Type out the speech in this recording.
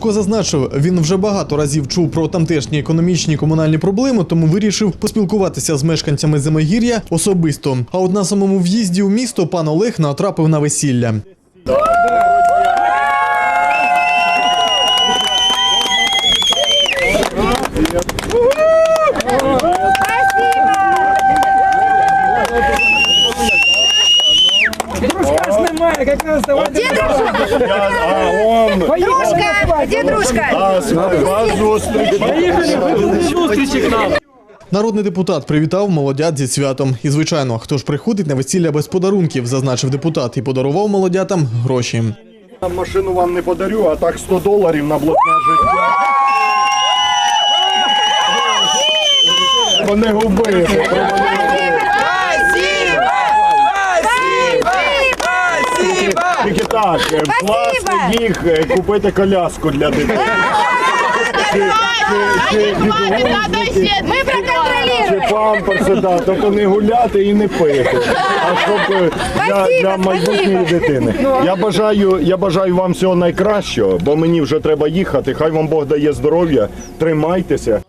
Ляшко зазначив, він вже багато разів чув про тамтешні економічні і комунальні проблеми, тому вирішив поспілкуватися з мешканцями Зимогір'я особисто. А от на самому в'їзді у місто пан Олег натрапив на весілля. Дружка как раз давай. Я, а он Дружка, где дружка? а. Зустрічі к нам. Народний депутат привітав молодят зі святом. І звичайно, хто ж приходить на весілля без подарунків, зазначив депутат і подарував молодятам гроші. Машину вам не подарю, а так 100 доларів на блатне життя. Вони губили. Тільки так, е, вкласти їх, е, купити коляску для дитини. Чи, чи, чи памперси, да, тобто не гуляти і не пити, а щоб е, для, для майбутньої дитини. Я бажаю, я бажаю вам всього найкращого, бо мені вже треба їхати. Хай вам Бог дає здоров'я, тримайтеся.